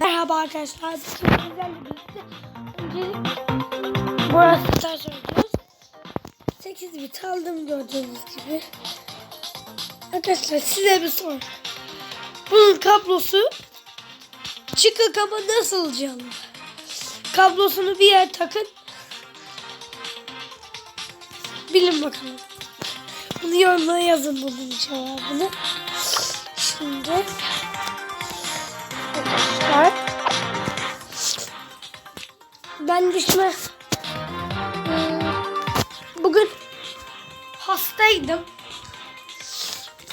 Merhaba arkadaşlar. Bugün sizlerle birlikte burası taş oynuyoruz. 8 bit aldım gördüğünüz gibi. Arkadaşlar size bir soru. Bunun kablosu çıkık ama nasıl canlı? Kablosunu bir yer takın. Bilin bakalım. Bunu yorumlara yazın bunun cevabını. Şimdi arkadaşlar. Ben düşme. Bugün hastaydım.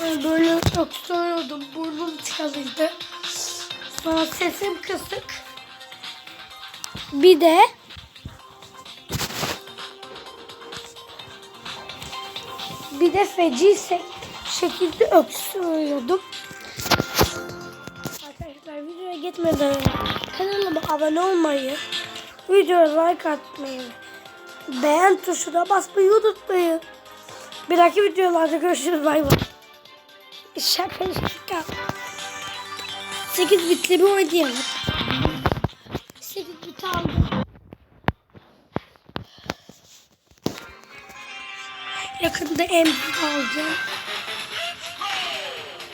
Yani Böyle öksürüyordum. Burnum tıkalıydı. Sonra sesim kısık. Bir de bir de feci şekilde öksürüyordum. Gitmeden kanalıma abone olmayı, videoya like atmayı, beğen tuşuna basmayı unutmayın. Bir dahaki videolarda görüşürüz. Bay bay. Şaka şaka. 8 bitli bir oynayalım. 8 bit aldım. Yakında M alacağım.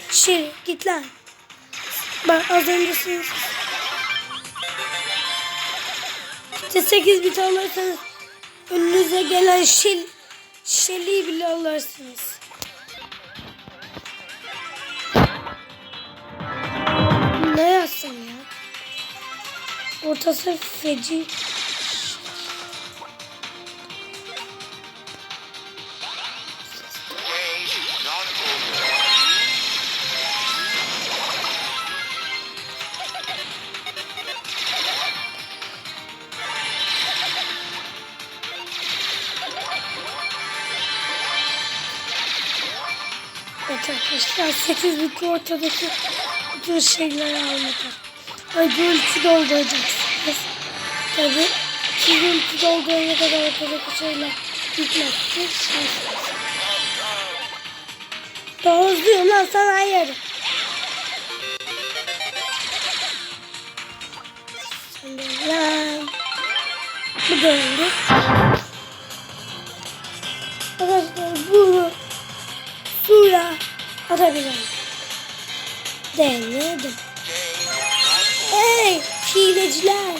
Şey git lan. Bak az önce siz işte 8 bit alırsanız önünüze gelen şel şeliği bile alırsınız. Ne yazsam ya? Ortası feci. Arkadaşlar 8 bit ortadaki bütün şeyleri almadım. Önce ulti dolduracaksınız. Tabi siz ulti doldurana kadar ortadaki şeyler bitmezse şanslısınız. Hızlıyım lan sana. Şimdi lan. Bu döndü. Arkadaşlar bunu suya atabilirim. Denedim. Hey hileciler.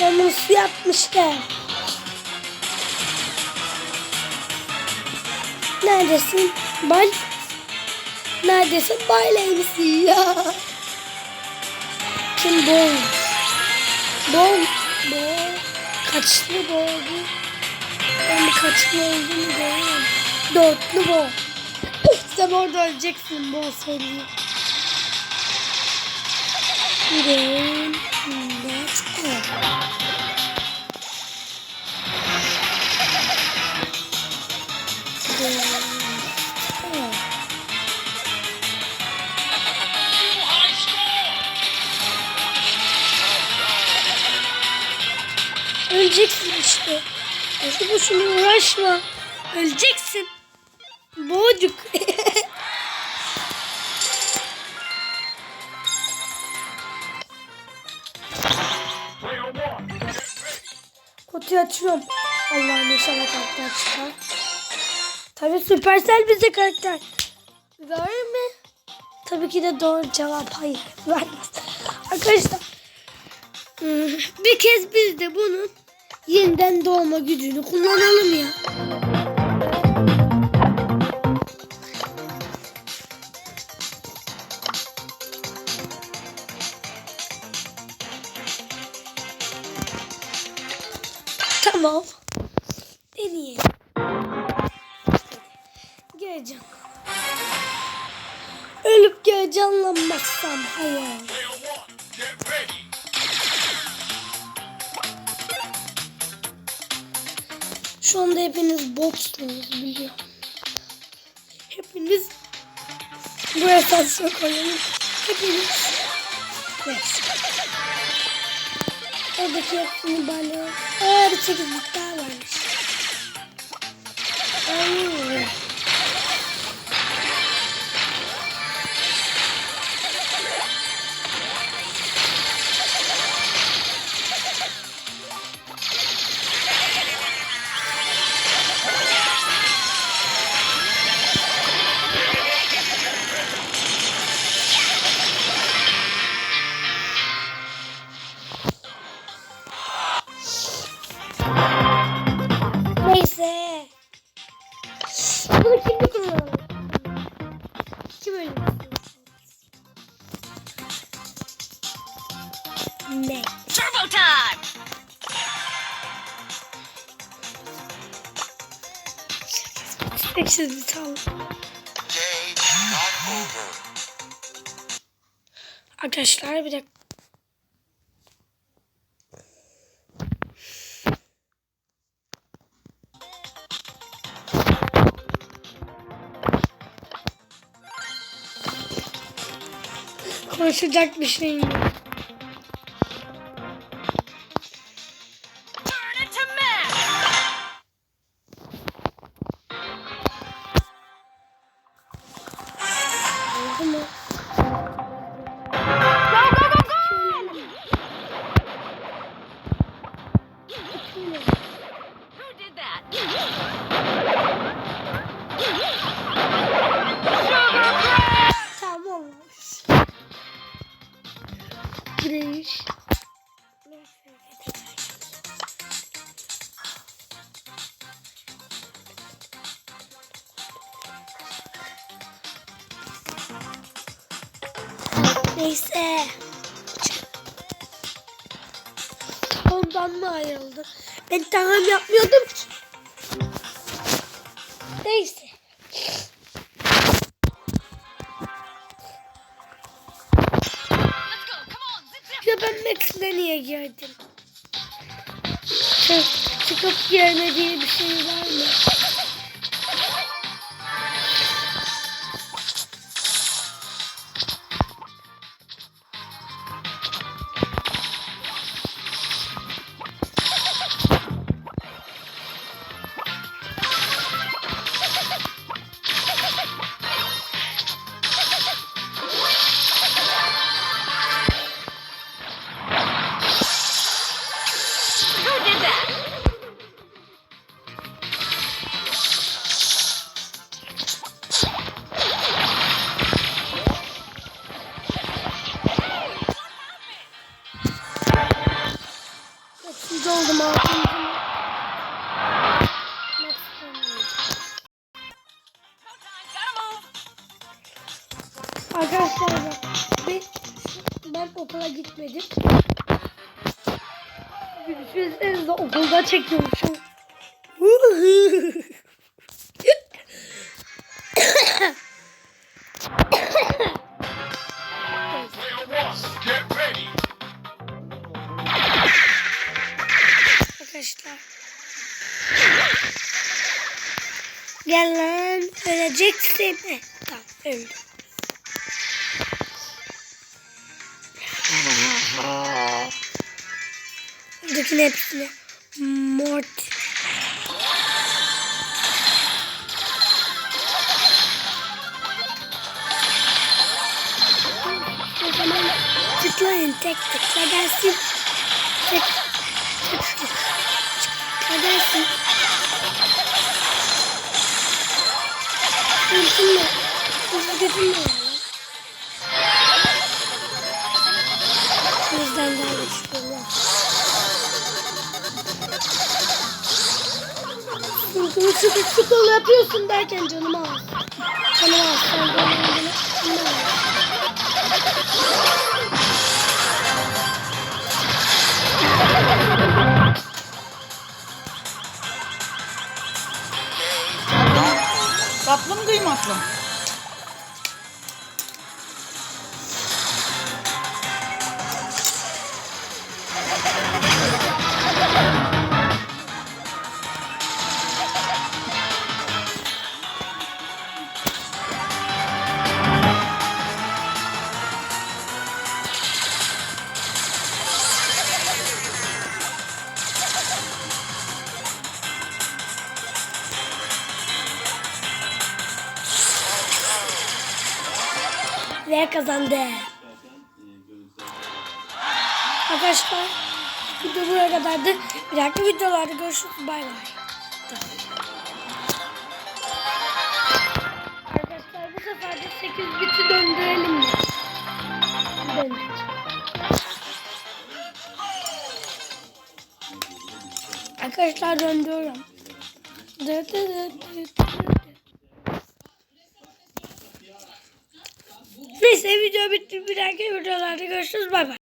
Ben bunu suya atmıştım. Neredesin? Bal. Neredesin? Bayleymişsin ya. Kim bol? Bol. Bol. Kaçlı boldu? Ben bir kaçlı olduğunu görüyorum. Dörtlü bol. Sen orada öleceksin bol söylüyor. Game. Let's go. Öleceksin işte. Boşu boşuna uğraşma. Öleceksin. Boğcuk. Kutuyu açıyorum. Allah'ım inşallah karakter çıkar. Tabii Süpersel bize karakter. Ver mi? Tabii ki de doğru cevap hayır. Vermez. Arkadaşlar bir kez biz de bunun yeniden doğma gücünü kullanalım ya. Tamam. Deneyelim. Göreceğim. Ölüp canlanmazsam hayal. Şu anda hepiniz boksunuz biliyorum. Hepiniz buraya sansür koyalım. Hepiniz Neyse. Oradaki hepsini Aa bir çekizlik daha varmış. Ay. Eksiz bir tane. Arkadaşlar bir dakika. Konuşacak bir şeyim yok. Neyse. Ondan mı ayrıldı? Ben tamam yapmıyordum ki. Neyse. Ya ben Max'le niye girdim? Çık, çıkıp yerine diye bir şey var mı? Arkadaşlar bak, ben, ben okula gitmedim. Düşünsenize de okulda çekiyormuşum. Arkadaşlar. Gel lan öleceksin. Heh, Tamam öldüm. Buradakinin hepsini mort. O tıklayın tek tıkla gelsin. Tek tıkla gelsin. Mümkün mü? Hızlı götürme Çünkü sıkı sıkı yapıyorsun derken canımı al. Canımı al. Sen de. Tatlı mı kıymatlı mı? Ve kazandı. Arkadaşlar video buraya kadardı. Bir dahaki videolarda görüşürüz. Bay bay. Arkadaşlar bu sefer de 8 biti döndürelim mi? Döndük. Arkadaşlar döndürüyorum. Dı dı dı dı dı. Neyse video bitti. Bir dahaki videolarda görüşürüz. Bay bay.